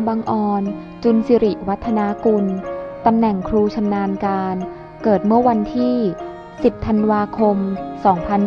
างบังออนจุนสิริวัฒนากุล ตำแหน่งครูชำนาญการ เกิดเมื่อวันที่ 10 ธันวาคม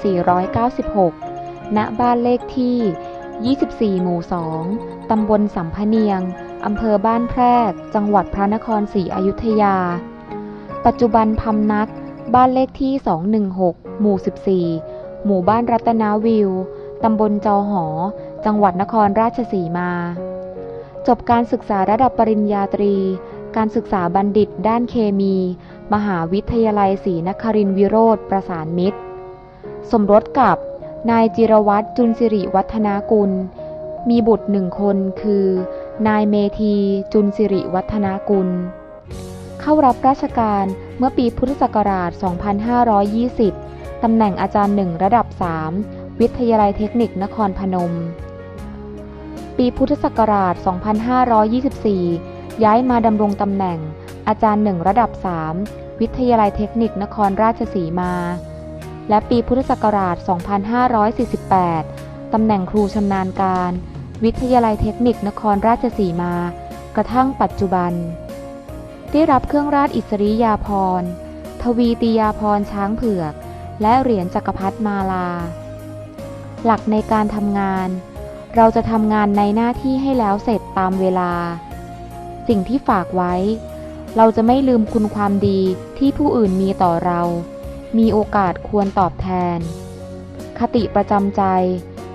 2496 ณ บ้านเลขที่ 24 หมู่ 2 ตำบลสัมพะเนียง อำเภอบ้านแพรก จังหวัดพระนครศรีอยุธยา ปัจจุบันพำนัก บ้านเลขที่ 216 หมู่ 14 หมู่บ้านรัตนาวิว ตำบลจอหอ จังหวัดนครราชสีมา จบการศึกษาระดับปริญญาตรี การศึกษาบัณฑิตด้านเคมี มหาวิทยาลัยศรีนครินทรวิโรธประสานมิตร สมรสกับนายจิรวัตรจุนสิริวัฒนากุล มีบุตรหนึ่งคนคือ นายเมธีจุนสิริวัฒนากุล เข้ารับราชการเมื่อปีพุทธศักราช 2520 ตำแหน่งอาจารย์หนึ่งระดับ 3 วิทยาลัยเทคนิคนครพนม ปีพุทธศักราช 2524 ย้ายมาดำรงตำแหน่ง อาจารย์หนึ่งระดับ 3 วิทยาลัยเทคนิคนครราชสีมา และปีพุทธศักราช 2548 ตำแหน่งครูชำนาญการ วิทยาลัยเทคนิคนครราชสีมา กระทั่งปัจจุบัน ได้รับเครื่องราชอิสริยาภรณ์ทวีติยาภรณ์ช้างเผือก และเหรียญจักรพรรดิมาลา หลักในการทำงาน เราจะทำงานในหน้าที่ให้แล้วเสร็จตามเวลา สิ่งที่ฝากไว้ เราจะไม่ลืมคุณความดีที่ผู้อื่นมีต่อเรา มีโอกาสควรตอบแทน คติประจำใจ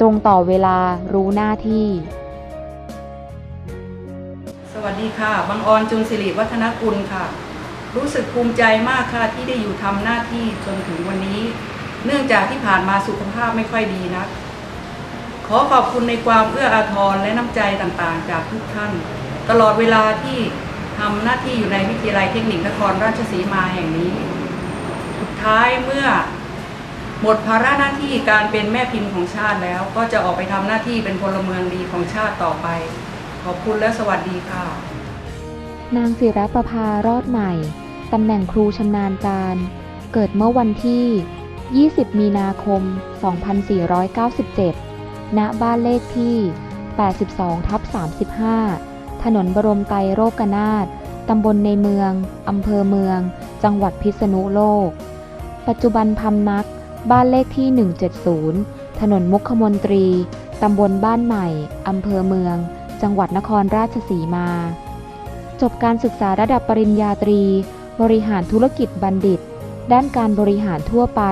ตรงต่อเวลารู้หน้าที่ สวัสดีค่ะ บางออนจุนสิริวัฒนกุลค่ะ รู้สึกภูมิใจมากค่ะที่ได้อยู่ทำหน้าที่จนถึงวันนี้ เนื่องจากที่ผ่านมาสุขภาพไม่ค่อยดีนัก ขอขอบคุณในความเอื้ออาทรและน้ำใจต่างๆ จากทุกท่าน ตลอดเวลาที่ทำหน้าที่อยู่ในวิทยาลัยเทคนิคนครราชสีมาแห่งนี้ สุดท้ายเมื่อหมดภาระหน้าที่การเป็นแม่พิมพ์ของชาติแล้ว ก็จะออกไปทำหน้าที่เป็นพลเมืองดีของชาติต่อไป ขอบคุณและสวัสดีค่ะ นางศิรประภารอดใหม่ตำแหน่งครูชำนาญการ เกิดเมื่อวันที่ 20 มีนาคม 2497 ณบ้านเลขที่ 82ทับ35 ถนนบรมไตรโรกนาถตำบลในเมือง อำเภอเมือง จังหวัดพิษณุโลก ปัจจุบันพำนัก บ้านเลขที่ 170 ถนนมุขมนตรี ตำบลบ้านใหม่ อำเภอเมือง จังหวัดนครราชสีมา จบการศึกษาระดับปริญญาตรี บริหารธุรกิจบัณฑิต ด้านการบริหารทั่วไป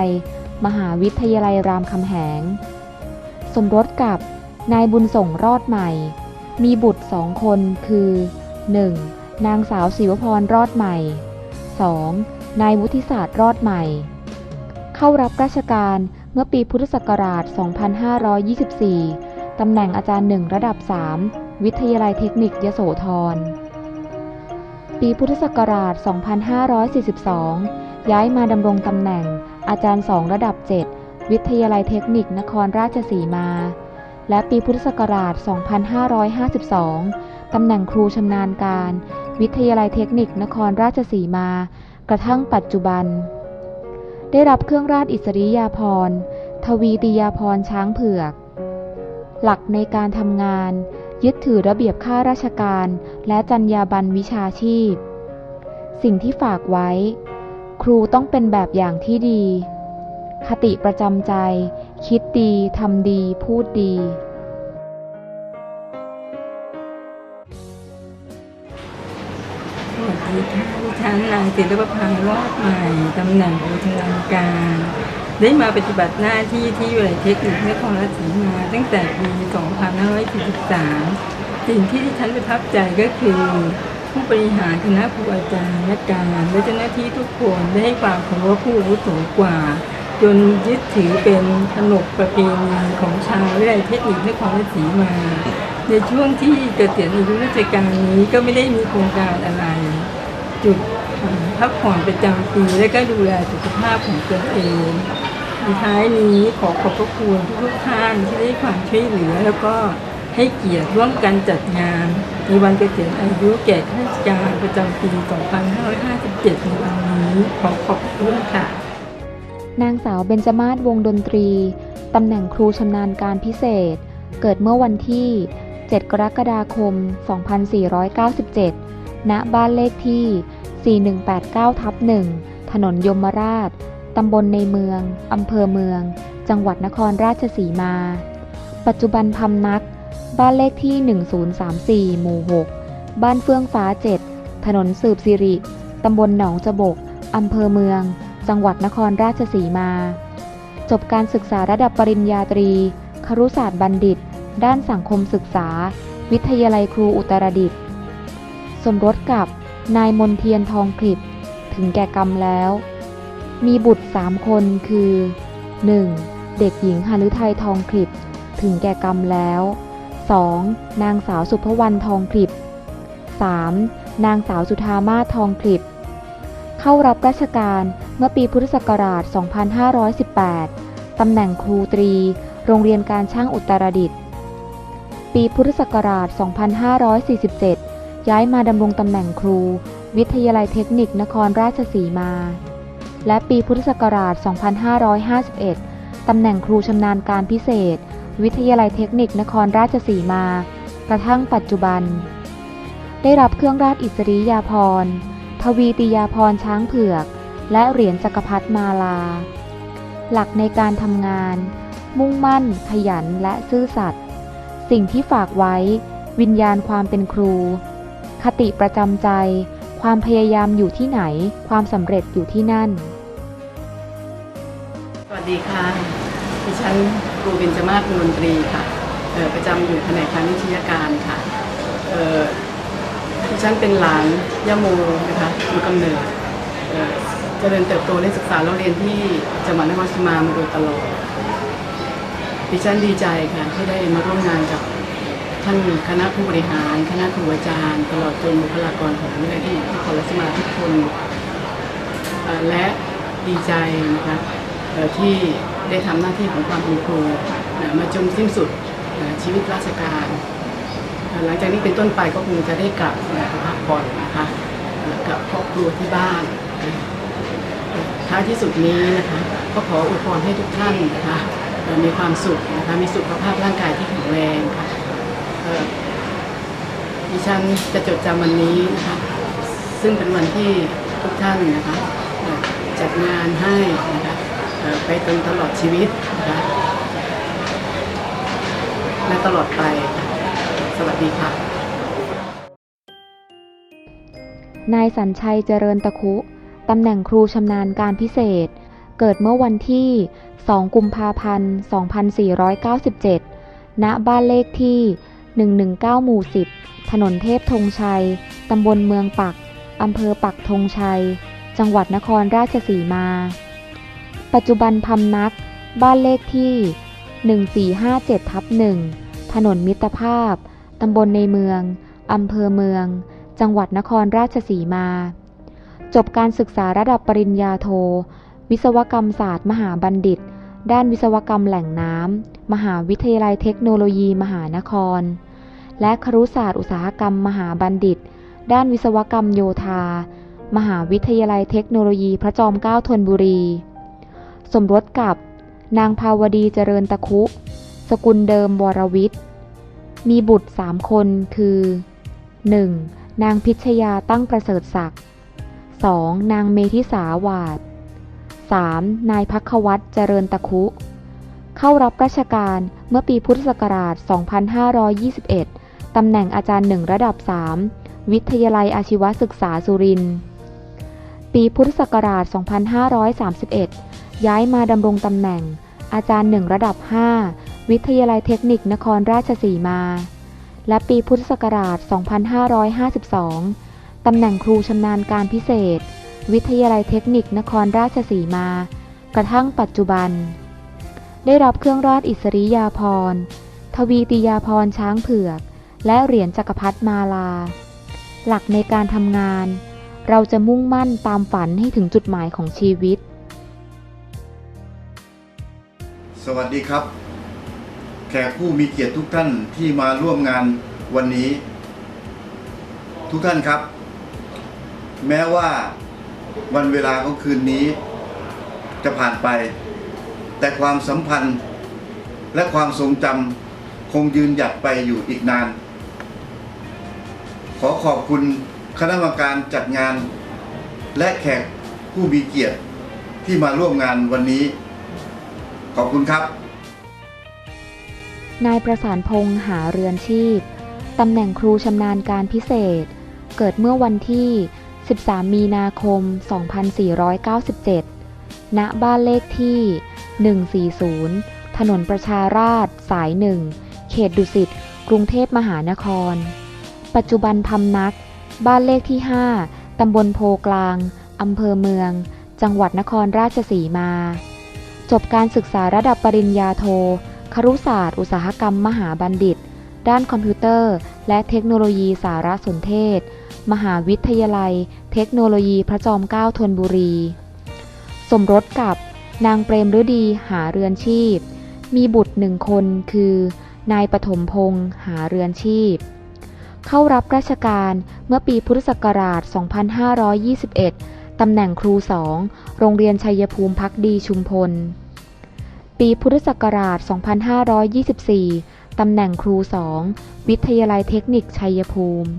มหาวิทยาลัยรามคำแหง สมรสกับนายบุญส่งรอดใหม่ มีบุตรสองคนคือ 1. นางสาวศิวพรรอดใหม่ 2. นายวุฒิศาสตร์รอดใหม่ เข้ารับราชการเมื่อปีพุทธศักราช 2524 ตำแหน่งอาจารย์หนึ่งระดับ 3 วิทยาลัยเทคนิคยโสธร ปีพุทธศักราช 2542 ย้ายมาดำรงตำแหน่งอาจารย์สองระดับ 7 วิทยาลัยเทคนิคนครราชสีมา และปีพุทธศักราช 2552 ตำแหน่งครูชำนาญการ วิทยาลัยเทคนิคนครราชสีมา กระทั่งปัจจุบัน ได้รับเครื่องราชอิสริยาภรณ์ ทวีติยาภรณ์ช้างเผือก หลักในการทำงาน ยึดถือระเบียบข้าราชการ และจรรยาบรรณวิชาชีพ สิ่งที่ฝากไว้ ครูต้องเป็นแบบอย่างที่ดี คติประจำใจ คิดดี ทำดี พูดดี สวัสดีค่ะดิฉันนางศิลปภารอดใหม่ตำแหน่งบูชาการ ได้มาปฏิบัติหน้าที่ที่วิทยาลัยเทคนิคนครราชสีมาตั้งแต่ปี 2543 สิ่งที่ดิฉันประทับใจก็คือ ผู้บริหารคณะครูอาจารย์และการและเจ้าหน้าที่ทุกคนได้ให้ความเคารพผู้อาวุโสกว่า จนยึดถือเป็นขนบประเพณีของชาววิทยาลัยเทคนิคนครราชสีมา ในช่วงที่เกษียณอายุราชการนี้ก็ไม่ได้มีโครงการอะไร จุดพักผ่อนประจำปีและก็ดูแลสุขภาพของตนเองในท้ายนี้ขอขอบพระคุณทุกท่านที่ได้ความช่วยเหลือ แล้วก็ให้เกียรติร่วมกันจัดงานในวันเกษียณอายุแก่ข้าราชการประจำปี 2557 ในวันนี้ขอขอบคุณค่ะ นางสาวเบญจมาศวงดนตรี ตำแหน่งครูชำนาญการพิเศษ เกิดเมื่อวันที่ 7 กรกฎาคม 2497 ณ บ้านเลขที่ 4189ทับ1ถนนยมราช ตำบลในเมือง อำเภอเมือง จังหวัดนครราชสีมา ปัจจุบันพำนัก บ้านเลขที่ 1034 หมู่ 6 บ้านเฟื่องฟ้า 7 ถนนสืบสิริ ตำบลหนองจบก อำเภอเมือง จังหวัดนครราชสีมา จบการศึกษาระดับปริญญาตรี ครุศาสตร์บัณฑิต ด้านสังคมศึกษา วิทยาลัยครูอุตรดิตถ์สมรสกับนายมนเทียนทองคลิปถึงแก่กรรมแล้ว มีบุตรสามคนคือ 1. เด็กหญิงหฤทัยทองคลิปถึงแก่กรรมแล้ว 2. นางสาวสุภวรรณทองคลิป 3. นางสาวสุธามาทองคลิปเข้ารับราชการ เมื่อปีพุทธศักราช 2518 ตำแหน่งครูตรี โรงเรียนการช่างอุตรดิตถ์ ปีพุทธศักราช 2547 ย้ายมาดำรงตำแหน่งครู วิทยาลัยเทคนิคนครราชสีมา และปีพุทธศักราช 2551 ตำแหน่งครูชำนาญการพิเศษ วิทยาลัยเทคนิคนครราชสีมา กระทั่งปัจจุบัน ได้รับเครื่องราชอิสริยาภรณ์ทวีติยาภรณ์ช้างเผือก และเหรียญจักรพรรดิมาลา หลักในการทำงาน มุ่งมั่น ขยันและซื่อสัตย์ สิ่งที่ฝากไว้ วิญญาณความเป็นครู คติประจำใจ ความพยายามอยู่ที่ไหน ความสำเร็จอยู่ที่นั่น สวัสดีค่ะ ดิฉันครูเบญจมาศมนตรีค่ะเออประจำอยู่แผนกพาณิชยการค่ะเอ่อดิฉันเป็นหลานย่าโมนะคะอยู่กำเนิด เจริญเติบโตและศึกษาเราเรียนที่จังหวัดนครศรีมามาโดยตลอดดิฉันดีใจค่ะที่ได้มาร่วมงานกับท่านคณะผู้บริหาร คณะครูอาจารย์ ตลอดจนบุคลากรของวิทยาลัยที่นครราชสีมาทุกคนและดีใจนะคะที่ได้ทำหน้าที่ของความเป็นครูนมาจนสิ้นสุดชีวิตราชการ หลังจากนี้เป็นต้นไปก็คงจะได้กลับพักผ่อนนะคะเอ่อกับครอบครัวที่บ้าน ท้ายที่สุดนี้นะคะ ก็ขออวยพรให้ทุกท่านนะคะมีความสุขนะคะมีสุขภาพร่างกายที่แข็งแรงค่ะเอ่อดิฉันจะจดจำวันนี้นะคะซึ่งเป็นวันที่ทุกท่านนะคะจัดงานให้นะคะไปจนตลอดชีวิตนะคะและตลอดไปสวัสดีค่ะนายสัญชัยเจริญตะคุ ตำแหน่งครูชำนาญการพิเศษ เกิดเมื่อวันที่ 2 กุมภาพันธ์ 2497 ณ บ้านเลขที่ 119 หมู่ 10 ถนนเทพธงชัย ตำบลเมืองปัก อำเภอปักธงชัย จังหวัดนครราชสีมา ปัจจุบันพำนัก บ้านเลขที่ 1457ทับ1ถนนมิตรภาพ ตำบลในเมือง อำเภอเมือง จังหวัดนครราชสีมา จบการศึกษาระดับปริญญาโท วิศวกรรมศาสตร์ มหาบัณฑิต ด้านวิศวกรรมแหล่งน้ำ มหาวิทยาลัยเทคโนโลยี มหานคร และครุศาสตร์อุตสาหกรรม มหาบัณฑิต ด้านวิศวกรรมโยธา มหาวิทยาลัยเทคโนโลยีพระจอมเกล้าธนบุรี สมรสกับ นางภาวดีเจริญตะคุ สกุลเดิมวรวิทย์ มีบุตรสามคนคือ 1. นางพิชยาตั้งประเสริฐศักดิ์ 2. นางเมธิสาวาด 3. นายพักวัตเจริญตะคุ เข้ารับราชการเมื่อปีพุทธศักราช 2521 ตำแหน่งอาจารย์หนึ่งระดับ 3 วิทยาลัยอาชีวศึกษาสุรินทร์ ปีพุทธศักราช 2531 ย้ายมาดำรงตำแหน่ง อาจารย์หนึ่งระดับ 5 วิทยาลัยเทคนิคนครราชสีมา และปีพุทธศักราช 2552 ตำแหน่งครูชำนาญการพิเศษ วิทยาลัยเทคนิคนครราชสีมา กระทั่งปัจจุบัน ได้รับเครื่องราชอิสริยาภรณ์ ทวีติยาภรณ์ช้างเผือก และเหรียญจักรพรรดิมาลา หลักในการทำงาน เราจะมุ่งมั่นตามฝันให้ถึงจุดหมายของชีวิต สวัสดีครับ แขกผู้มีเกียรติทุกท่านที่มาร่วมงานวันนี้ ทุกท่านครับ แม้ว่าวันเวลาของคืนนี้จะผ่านไป แต่ความสัมพันธ์และความทรงจำคงยืนหยัดไปอยู่อีกนาน ขอขอบคุณคณะกรรมการจัดงาน และแขกผู้มีเกียรติที่มาร่วมงานวันนี้ ขอบคุณครับ นายประสานพงษ์หาเรือนชีพ ตำแหน่งครูชำนาญการพิเศษ เกิดเมื่อวันที่ 13 มีนาคม 2497 ณ บ้านเลขที่ 140 ถนนประชาราษฎรสายหนึ่ง เขตดุสิต กรุงเทพมหานคร ปัจจุบันพำนัก บ้านเลขที่ 5 ตำบลโพกลาง อำเภอเมือง จังหวัดนครราชสีมา จบการศึกษาระดับปริญญาโท ครุศาสตร์ อุตสาหกรรมมหาบัณฑิต ด้านคอมพิวเตอร์ และเทคโนโลยีสารสนเทศ มหาวิทยาลัย เทคโนโลยีพระจอมเกล้าธนบุรี สมรสกับนางเปรมฤดีหาเรือนชีพ มีบุตรหนึ่งคนคือ นายปฐมพงษ์หาเรือนชีพ เข้ารับราชการเมื่อปีพุทธศักราช 2521 ตำแหน่งครูสองโรงเรียนชัยภูมิพักดีชุมพล ปีพุทธศักราช 2524 ตำแหน่งครูสองวิทยาลัยเทคนิคชัยภูมิ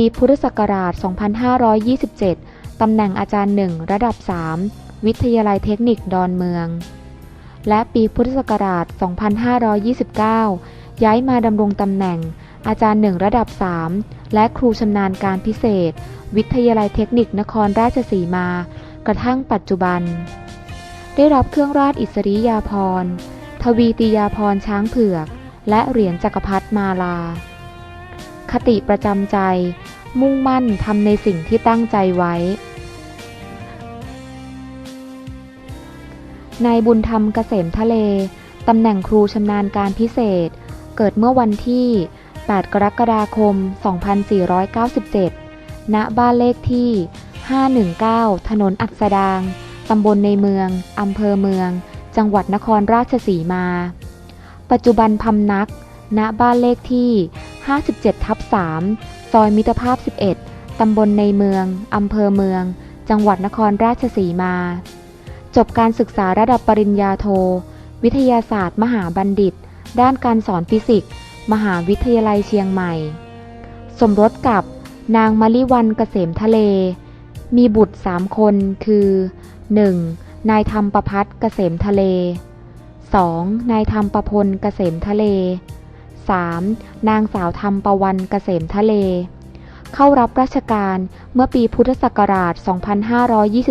ปีพุทธศักราช 2527 ตำแหน่งอาจารย์หนึ่งระดับ 3 วิทยาลัยเทคนิคดอนเมือง และปีพุทธศักราช 2529 ย้ายมาดำรงตำแหน่ง อาจารย์หนึ่งระดับ 3 และครูชำนาญการพิเศษ วิทยาลัยเทคนิคนครราชสีมา กระทั่งปัจจุบัน ได้รับเครื่องราชอิสริยาภรณ์ ทวีติยาภรณ์ช้างเผือก และเหรียญจักรพรรดิมาลา คติประจำใจ มุ่งมั่นทำในสิ่งที่ตั้งใจไว้ นายบุญธรรมเกษมทะเล ตำแหน่งครูชำนาญการพิเศษ เกิดเมื่อวันที่ 8 กรกฎาคม 2497 ณ บ้านเลขที่ 519 ถนนอัสดาง ตำบลในเมือง อำเภอเมือง จังหวัดนครราชสีมา ปัจจุบันพำนัก ณ บ้านเลขที่ 57ทับ3ซอยมิตรภาพ 11 ตำบลในเมือง อำเภอเมือง จังหวัดนครราชสีมา จบการศึกษาระดับปริญญาโท วิทยาศาสตร์ มหาบัณฑิต ด้านการสอนฟิสิกส์ มหาวิทยาลัยเชียงใหม่ สมรสกับนางมลิวันเกษมทะเล มีบุตรสามคนคือ 1. นายธรรมประพัฒน์เกษมทะเล 2. นายธรรมประพลเกษมทะเล 3. นางสาวธรรมประวันเกษมทะเล เข้ารับราชการเมื่อปีพุทธศักราช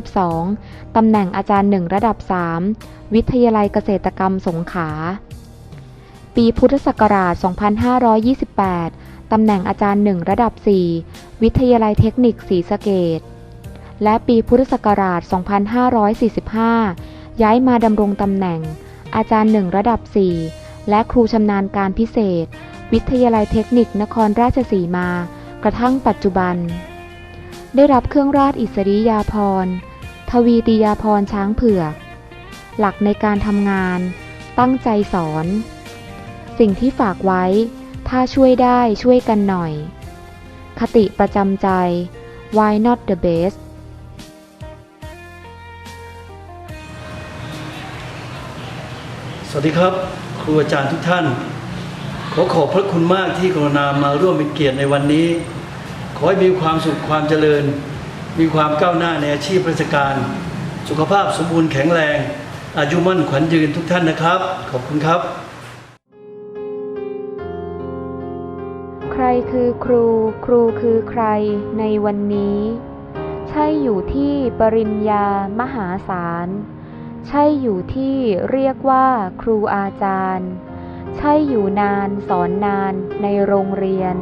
2522 ตำแหน่งอาจารย์หนึ่งระดับ 3 วิทยาลัยเกษตรกรรมสงขลา ปีพุทธศักราช 2528 ตำแหน่งอาจารย์หนึ่งระดับ 4 วิทยาลัยเทคนิคศรีสะเกดและปีพุทธศักราช 2545 ย้ายมาดำรงตำแหน่ง อาจารย์หนึ่งระดับ 4 และครูชำนาญการพิเศษ วิทยาลัยเทคนิคนครราชสีมา กระทั่งปัจจุบัน ได้รับเครื่องราชอิสริยาภรณ์ ทวีติยาภรณ์ช้างเผือก หลักในการทำงาน ตั้งใจสอน สิ่งที่ฝากไว้ ถ้าช่วยได้ช่วยกันหน่อย คติประจำใจ why not the best สวัสดีครับ รูอาจารย์ทุกท่าน ขอขอบพระคุณมากที่กรุณามาร่วมเป็นเกียรติในวันนี้ ขอให้มีความสุขความเจริญ มีความก้าวหน้าในอาชีพราชการ สุขภาพสมบูรณ์แข็งแรง อายุมั่นขวัญยืนทุกท่านนะครับ ขอบคุณครับ ใครคือครู ครูคือใครในวันนี้ ใช่อยู่ที่ปริญญามหาศาล ใช่อยู่ที่เรียกว่าครูอาจารย์ ใช่อยู่นานสอนนานในโรงเรียน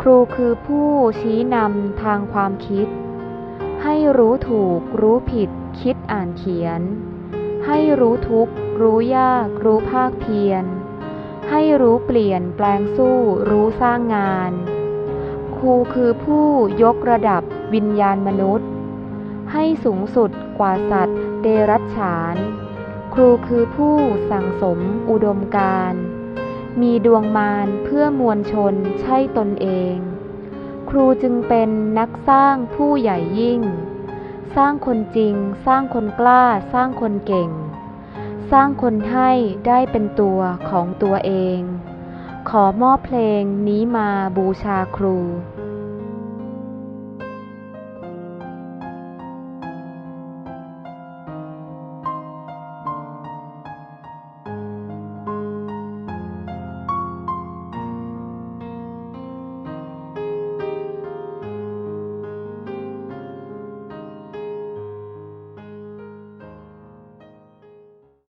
ครูคือผู้ชี้นำทางความคิด ให้รู้ถูกรู้ผิดคิดอ่านเขียน ให้รู้ทุกรู้ยากรู้ภาคเพียร ให้รู้เปลี่ยนแปลงสู้รู้สร้างงาน ครูคือผู้ยกระดับวิญญาณมนุษย์ ให้สูงสุดกว่าสัตว์ เดรัจฉาน ครูคือผู้สั่งสมอุดมการ มีดวงมารเพื่อมวลชนใช่ตนเอง ครูจึงเป็นนักสร้างผู้ใหญ่ยิ่ง สร้างคนจริง สร้างคนกล้า สร้างคนเก่ง สร้างคนให้ได้เป็นตัวของตัวเอง ขอมอบเพลงนี้มาบูชาครู